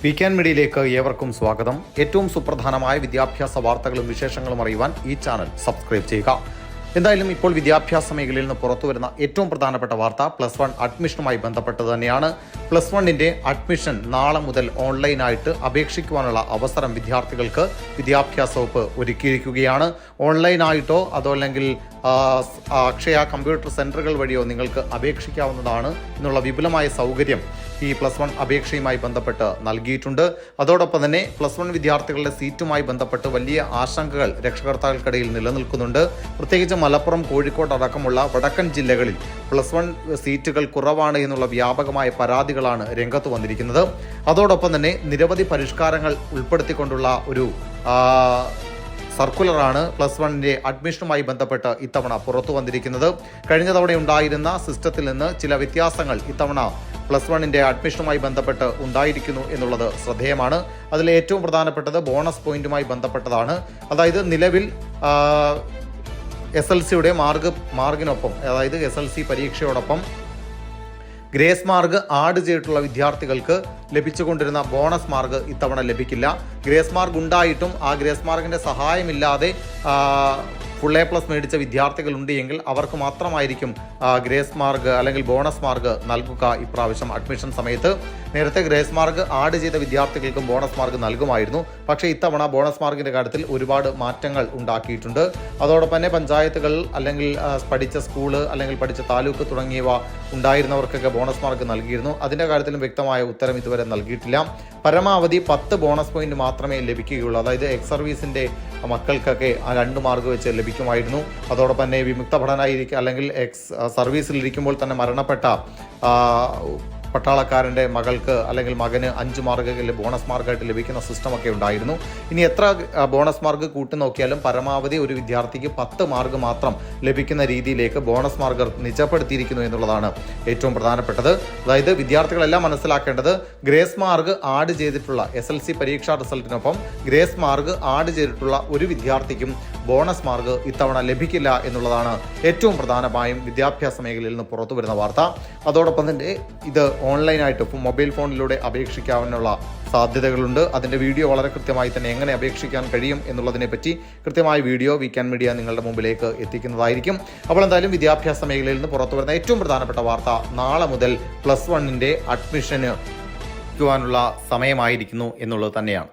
വീക്കാൻ മീഡിയയിലേക്ക് ഏവർക്കും സ്വാഗതം. ഏറ്റവും സുപ്രധാനമായ വിദ്യാഭ്യാസ വാർത്തകളും വിശേഷങ്ങളും അറിയുവാൻ ഈ ചാനൽ സബ്സ്ക്രൈബ് ചെയ്യുക. എന്തായാലും ഇപ്പോൾ വിദ്യാഭ്യാസ മേഖലയിൽ നിന്ന് പുറത്തു വരുന്ന ഏറ്റവും പ്രധാനപ്പെട്ട വാർത്ത പ്ലസ് വൺ അഡ്മിഷനുമായി ബന്ധപ്പെട്ടത് തന്നെയാണ്. പ്ലസ് വണ്ണിന്റെ അഡ്മിഷൻ നാളെ മുതൽ ഓൺലൈനായിട്ട് അപേക്ഷിക്കുവാനുള്ള അവസരം വിദ്യാർത്ഥികൾക്ക് വിദ്യാഭ്യാസ വകുപ്പ് ഒരുക്കിയിരിക്കുകയാണ്. ഓൺലൈനായിട്ടോ അതോ അല്ലെങ്കിൽ അക്ഷയ കമ്പ്യൂട്ടർ സെന്ററുകൾ വഴിയോ നിങ്ങൾക്ക് അപേക്ഷിക്കാവുന്നതാണ് എന്നുള്ള വിപുലമായ സൗകര്യം ഈ പ്ലസ് വൺ അപേക്ഷയുമായി ബന്ധപ്പെട്ട് നൽകിയിട്ടുണ്ട്. അതോടൊപ്പം തന്നെ പ്ലസ് വൺ വിദ്യാർത്ഥികളുടെ സീറ്റുമായി ബന്ധപ്പെട്ട് വലിയ ആശങ്കകൾ രക്ഷകർത്താക്കൾക്കിടയിൽ നിലനിൽക്കുന്നുണ്ട്. പ്രത്യേകിച്ച് മലപ്പുറം കോഴിക്കോട് അടക്കമുള്ള വടക്കൻ ജില്ലകളിൽ പ്ലസ് വൺ സീറ്റുകൾ കുറവാണ് എന്നുള്ള വ്യാപകമായ പരാതികളാണ് രംഗത്ത് വന്നിരിക്കുന്നത്. അതോടൊപ്പം തന്നെ നിരവധി പരിഷ്കാരങ്ങൾ ഉൾപ്പെടുത്തിക്കൊണ്ടുള്ള ഒരു സർക്കുലറാണ് പ്ലസ് വണ്ണിന്റെ അഡ്മിഷനുമായി ബന്ധപ്പെട്ട് ഇത്തവണ പുറത്തു വന്നിരിക്കുന്നത്. കഴിഞ്ഞ തവണ ഉണ്ടായിരുന്ന സിസ്റ്റത്തിൽ നിന്ന് ചില വ്യത്യാസങ്ങൾ ഇത്തവണ പ്ലസ് വണ്ണിന്റെ അഡ്മിഷനുമായി ബന്ധപ്പെട്ട് ഉണ്ടായിരിക്കുന്നു എന്നുള്ളത് ശ്രദ്ധേയമാണ്. അതിൽ ഏറ്റവും പ്രധാനപ്പെട്ടത് ബോണസ് പോയിന്റുമായി ബന്ധപ്പെട്ടതാണ്. അതായത് നിലവിൽ എസ് എൽ സിയുടെ മാർഗ് മാർഗിനൊപ്പം അതായത് എസ് എൽ സി പരീക്ഷയോടൊപ്പം ഗ്രേസ് മാർഗ് ആഡ് ചെയ്തിട്ടുള്ള വിദ്യാർത്ഥികൾക്ക് ലഭിച്ചുകൊണ്ടിരുന്ന ബോണസ് മാർഗ് ഇത്തവണ ലഭിക്കില്ല. ഗ്രേസ് മാർഗ് ഉണ്ടായിട്ടും ആ ഗ്രേസ് മാർഗിന്റെ സഹായമില്ലാതെ ഫുൾ എ പ്ലസ് മേടിച്ച വിദ്യാർത്ഥികളുണ്ട് എങ്കിൽ അവർക്ക് മാത്രമായിരിക്കും ഗ്രേസ് മാർക്ക് അല്ലെങ്കിൽ ബോണസ് മാർക്ക് നൽകുക ഇപ്രാവശ്യം അഡ്മിഷൻ സമയത്ത്. നേരത്തെ ഗ്രേസ് മാർക്ക് ആഡ് ചെയ്ത വിദ്യാർത്ഥികൾക്കും ബോണസ് മാർക്ക് നൽകുമായിരുന്നു. പക്ഷേ ഇത്തവണ ബോണസ് മാർഗിന്റെ കാര്യത്തിൽ ഒരുപാട് മാറ്റങ്ങൾ ഉണ്ടാക്കിയിട്ടുണ്ട്. അതോടൊപ്പം തന്നെ പഞ്ചായത്തുകൾ അല്ലെങ്കിൽ പഠിച്ച സ്കൂൾ അല്ലെങ്കിൽ പഠിച്ച താലൂക്ക് തുടങ്ങിയവ ഉണ്ടായിരുന്നവർക്കൊക്കെ ബോണസ് മാർക്ക് നൽകിയിരുന്നു. അതിന്റെ കാര്യത്തിലും വ്യക്തമായ ഉത്തരം ഇതുവരെ നൽകിയിട്ടില്ല. പരമാവധി പത്ത് ബോണസ് പോയിന്റ് മാത്രമേ ലഭിക്കുകയുള്ളൂ. അതായത് എക്സ് സർവീസിന്റെ മക്കൾക്കൊക്കെ ആ രണ്ട് മാർക്ക് വെച്ച് ലഭിക്കുമായിരുന്നു. അതോടൊപ്പം തന്നെ വിമുക്ത ഭടനായിരിക്കും അല്ലെങ്കിൽ എക്സ് സർവീസിലിരിക്കുമ്പോൾ തന്നെ മരണപ്പെട്ട പട്ടാളക്കാരന്റെ മകൾക്ക് അല്ലെങ്കിൽ മകന് അഞ്ച് മാർക്കുകൾ ബോണസ് മാർക്കായിട്ട് ലഭിക്കുന്ന സിസ്റ്റമൊക്കെ ഉണ്ടായിരുന്നു. ഇനി എത്ര ബോണസ് മാർക്ക് കൂട്ടി നോക്കിയാലും പരമാവധി ഒരു വിദ്യാർത്ഥിക്ക് പത്ത് മാർക്ക് മാത്രം ലഭിക്കുന്ന രീതിയിലേക്ക് ബോണസ് മാർക്ക് നിജപ്പെടുത്തിയിരിക്കുന്നു എന്നുള്ളതാണ് ഏറ്റവും പ്രധാനപ്പെട്ടത്. അതായത് വിദ്യാർത്ഥികളെല്ലാം മനസ്സിലാക്കേണ്ടത് ഗ്രേസ് മാർക്ക് ആഡ് ചെയ്തിട്ടുള്ള എസ് എൽ സി പരീക്ഷാ റിസൾട്ടിനൊപ്പം ഗ്രേസ് മാർക്ക് ആഡ് ചെയ്തിട്ടുള്ള ഒരു വിദ്യാർത്ഥിക്കും ബോണസ് മാർക്ക് ഇത്തവണ ലഭിക്കില്ല എന്നുള്ളതാണ് ഏറ്റവും പ്രധാനമായും വിദ്യാഭ്യാസ മേഖലയിൽ നിന്ന് പുറത്തു വരുന്ന വാർത്ത. അതോടൊപ്പം തന്നെ ഇത് ഓൺലൈനായിട്ട് മൊബൈൽ ഫോണിലൂടെ അപേക്ഷിക്കാവുന്ന സാധ്യതകളുണ്ട്. അതിന്റെ വീഡിയോ വളരെ കൃത്യമായി തന്നെ എങ്ങനെ അപേക്ഷിക്കാൻ കഴിയും എന്നുള്ളതിനെ പറ്റി കൃത്യമായ വീഡിയോ വീക്കാൻ മീഡിയ നിങ്ങളുടെ മുമ്പിലേക്ക് എത്തിക്കുന്നതായിരിക്കും. അപ്പോൾ എന്തായാലും വിദ്യാഭ്യാസ മേഖലയിൽ നിന്ന് പുറത്തു വരുന്ന ഏറ്റവും പ്രധാനപ്പെട്ട വാർത്ത നാളെ മുതൽ പ്ലസ് വണ്ണിന്റെ അഡ്മിഷന് ക്കുവാനുള്ള സമയമായിരിക്കുന്നു എന്നുള്ളത് തന്നെയാണ്.